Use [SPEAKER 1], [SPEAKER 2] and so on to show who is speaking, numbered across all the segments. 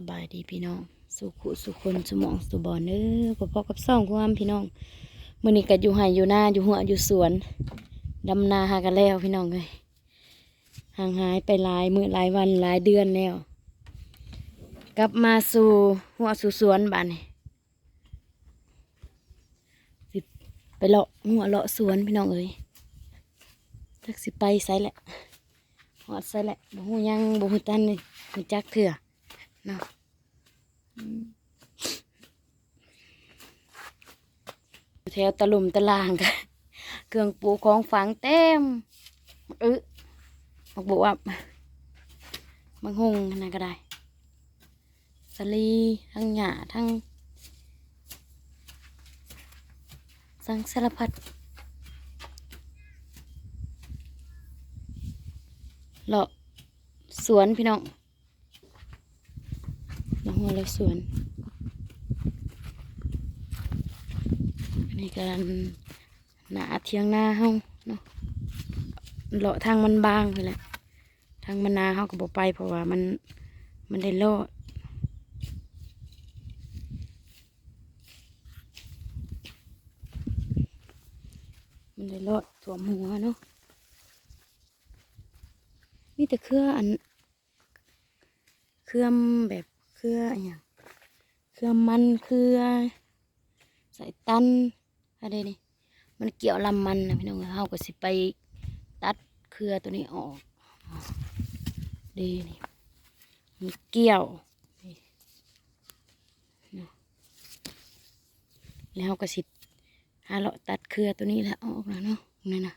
[SPEAKER 1] สบายดีพี่น้อง สุขุสุคนสมองสุบอนเด้อพอๆกับซ่องความพี่น้องมื้อนี้ก็อยู่ไห้อยู่หน้าอยู่หัวอยู่สวนดำนาหากันแล้วพี่น้องเลยห่างหายไปหลายมื้อหลายวันหลายเดือนแล้ว กลับมาสู่หัวสู่สวนบ้านนี้สิไปเลาะหัวเลาะสวนพี่น้องเอ้ยจักสิไปไสแหละหอดไสแหละบ่ฮู้ยังบ่ฮู้ตันนี่ฮู้จักเถื่อ เนาะแถวตะลุมตะลางกันเครื่องปูของฝังเต็มอึบักบวบมังหงนั่นก็ได้สลีทั้งหญ้าทั้งสังสารพัดเลาะสวนพี่น้อง หัวเลยสวนอันนี้กันหนาเทียงหน้าเฮาเนาะเลาะทางมันบางไปแหละทางมันนาเฮาก็บอกไปเพราะว่ามันมันได้เลาะมันได้เลาะถ่วมหัวเนาะมีแต่เครืออันเครื่องแบบ รืออย่างเครือมันเครือใส่ตันอะไรนี่มันเกี่ยวลำมันนะพี่น้องเฮาก็สิไปตัดเครือตัวนี้ออกดีนี่มันเกี่ยวแล้วก็สิหาเลาะตัดเครือตัวนี้แล้วออกแล้วเนาะนี่นะ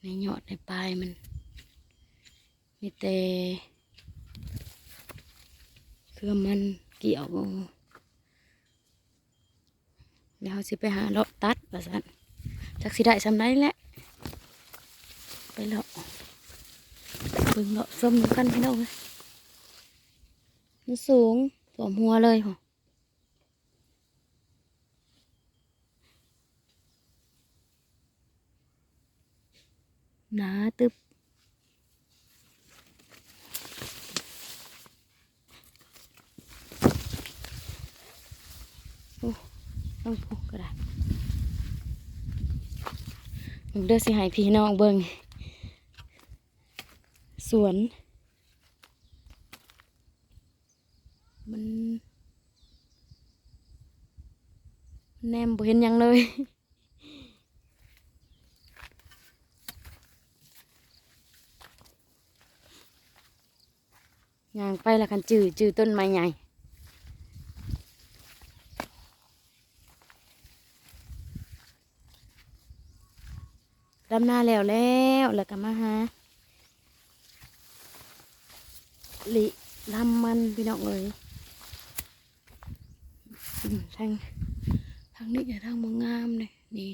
[SPEAKER 1] ในยอดในปลายมันมีแต่ คือมันเกี่ยวบ่เดี๋ยวเราสิไปหาเลาะตัดว่าสันจักสิได้สำได้แหละไปเลาะเบิ่งเลาะส้มกันพี่น้องเลยมันสูงสวมหัวเลยพ่อหนาตึบ ต้องพูก็ได้ผมเด้อสิให้พี่น้องเบิ่งสวน มันแนมบ่เห็นยังเลยยางไปแล้วกันจือจือต้นไม้ใหญ่ ดำนาแล้วแล้วแล้วก็มาหาลิลำมันพี่น้องเอ้ยทางทางนี้อย่าทางมองงามเลยนี่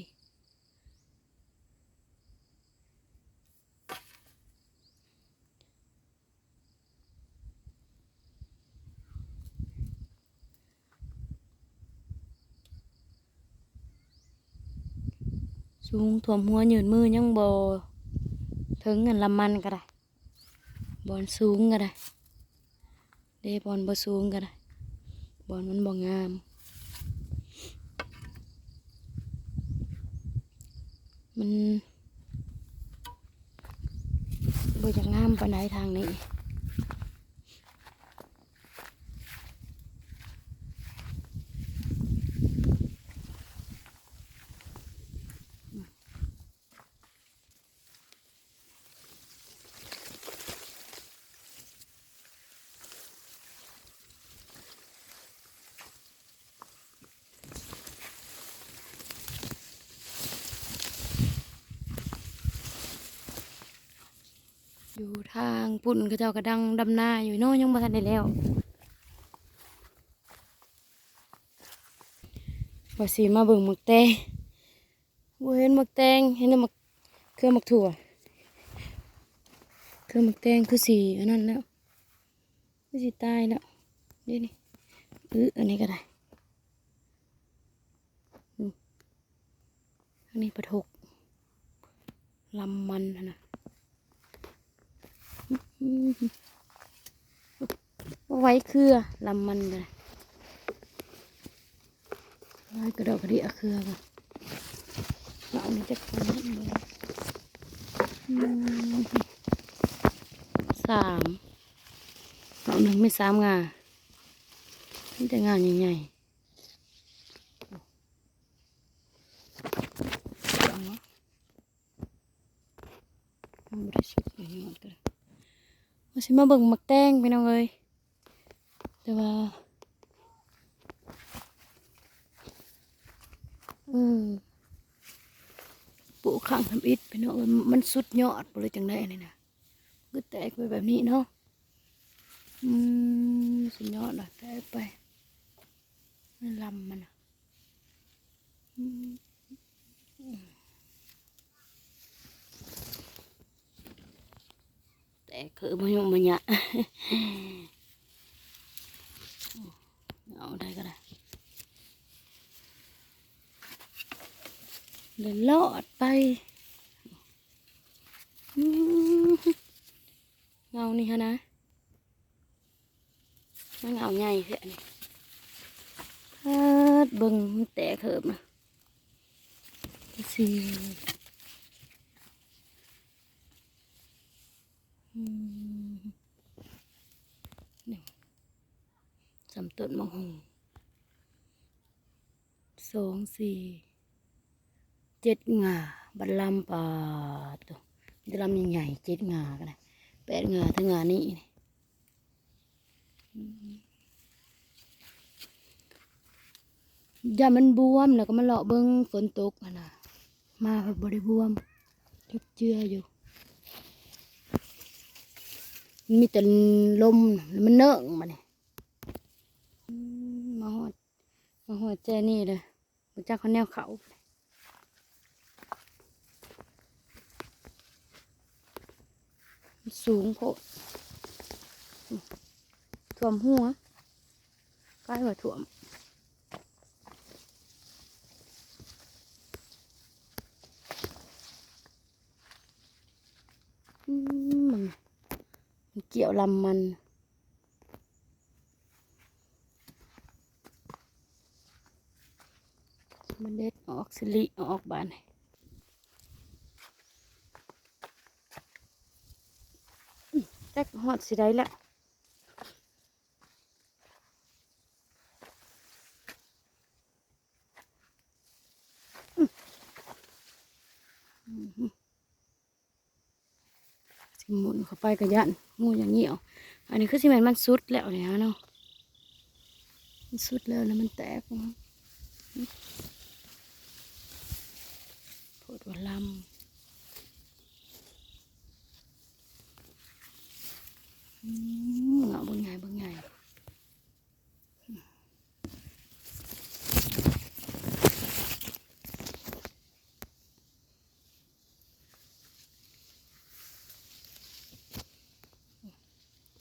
[SPEAKER 1] สูงถ่วมหัวยืนมือยังโบถึงเงินลำมันก็ได้บอลสูงก็ได้เดบอลบ่สูงก็ได้บอลมันบ่งามมันบ่จะงามปานใดทางนี้ อยู่ทางปุ่นเขาเจ้ากระดังดำนาอยู่โน่ยังบ่ทันได้แล้วว่าสีมาเบิ่งหมักแตงบ่เห็นหมักแตงเห็นแต่หมักเครื่องหมักถั่วเครื่องหมักแตงคือสีอันนั้นแล้วคือสีตายแล้วนี่นี่อื้ออันนี้ก็ได้อันนี้ปลาทกลำมันนะ ไว้เครือลำมันเลยไว้กระดอกกระเดียเครือก่อนเรานี่จะคนนั้นเลยอืมสามเราหนึ่งไม่สามงานี่แต่งานใหญ่ๆเอาเนาะมันบริสุทธิ์อย่างนี้หมดเลยมา สิมาเบิ่งมักแตงไปน้องเอ้ยแต่ว่าเออปูข้างทำอิฐไปน้องเอ้ยมันสุดยอดบ่เลยจังได้เลยนะก็แตกไปแบบนี้เนาะอืมสุดยอดอะแตกไปมันลำมันอะอื แต่คือมันยังมันยะเอาได้ก็ได้เดินลอดไปเงานี่ฮะนะมันเงาใหญ่เสียนี่เบิ่งแตกเขิบนะสิ อืมนี่สำต้นมะฮงสองสี่เจ็ดงาบัลลัมปาตัวบัลลัมใหญ่ๆเจ็ดงากันนะแปดงาถึงงานี้นี่อืมอย่ามันบวมแล้วก็มันเลาะเบิ้งฝนตกนะมาเพิ่นบริบวมจุดเจืออยู่ มีแต่ลมมันเนิ่งมาเนี่ยมาหอดมาหอดเจนี่เลยมาจากเขาแนวเขาสูงโพดท่วมหัวใกล้ว่าท่วมอืมมัน มันเกี่ยว ลำมัน มันเด็ดออกสิลิออกบานให้อื้อจักหอดสิได้ละอื้ออื้อหือ สิหมุนเข้าไปกระยันงูอย่างเงี้ยวอันนี้คือสิแมันมันสุดแล้วเนี่ยเนาะมันสุดแล้วแล้วมันแตกเนาะโพดว่าลำอืมเงาบางไงบางไงสู้สู้เจลเดว บริมีอีสังดอกเลาะแต่ส่วนมันมันนี่พี่น้องนี่เบิดมือละมันนี่ยุกยุกยุกยุกใ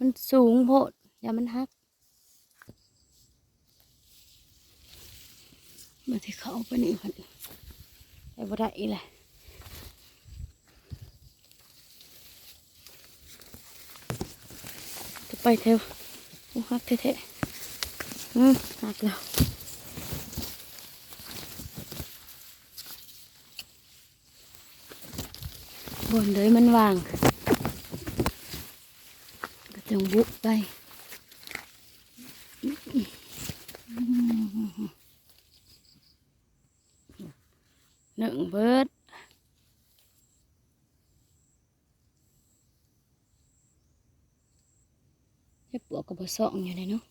[SPEAKER 1] มันสูงโพดอย่ามันหักมาที่เขาไปนี่คนแต่บ่ได้อีแหละจะไปเทวโอ้หักเทะๆอืมหักแล้วบนเลยมันวาง ก็จงบุกไปหนึ่งเบิด ให้ปวกกับบะซองอยู่เลยเนาะ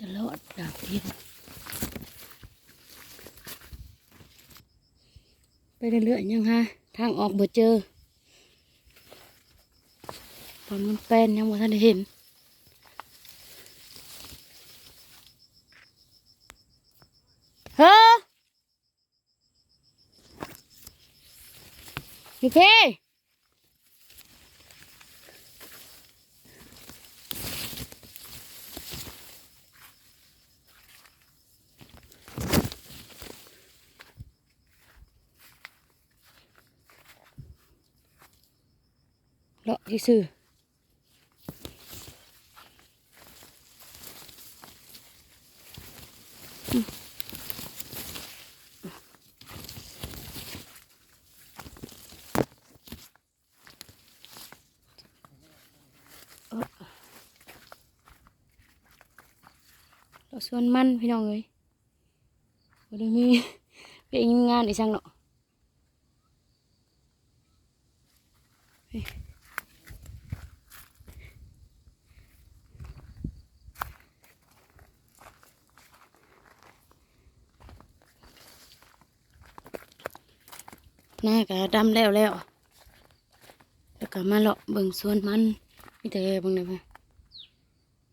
[SPEAKER 1] ตลอดดาวเทียมไป เรื่อยๆยังฮะทางออกบ่เจอตอนมันแป้นยังบ่ทันได้เห็นเฮ้ออยู่เพ่ เลาะที่ซื่อเราะส่วนมันพี่น้องเอ้ยบ่ได้มีเป็นงานอีช่างเนาะ หน้ากะดำแล้วแล้ว แล้วก็มาเลาะเบิ่งส่วนมันมีแต่เบิ่งได้ไหม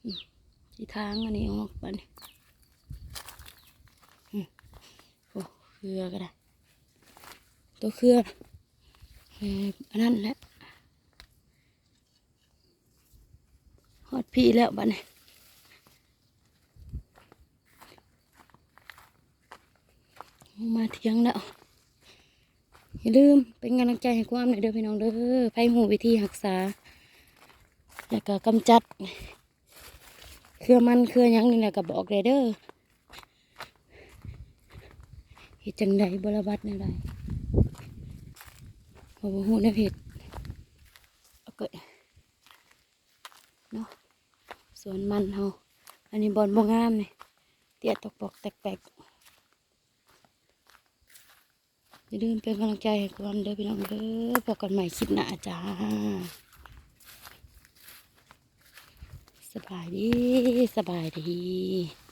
[SPEAKER 1] อืมที่ทางอันนี้ออกไปนี่อืมโอ้เครือก็ได้ ตัวเครือเอ่ออันนั้นแหละฮอดพี่แล้วบัดนี้มาเที่ยงแล้ว อย่าลืมเป็นกำลังใจให้ความหน่อยเด้อพี่น้องเด้อไพ่หูวิธีรักษา แล้วก็กำจัด เครือมันเครือยังนี่แหละก็บอกเลยเด้อเฮ็ดจังใดบรบัดแนวใดบ่บ่ฮู้แนวเฮ็ดเอาเกิดเนาะสวนมันเฮาอันนี้บอนบ่งามนี่เตี้ยตกปอกแตกๆ อย่าลืมเป็นกำลังใจให้กันเด้อพี่น้องเด้อพบกันใหม่คลิปหน้าจ้าสบายดีสบายดี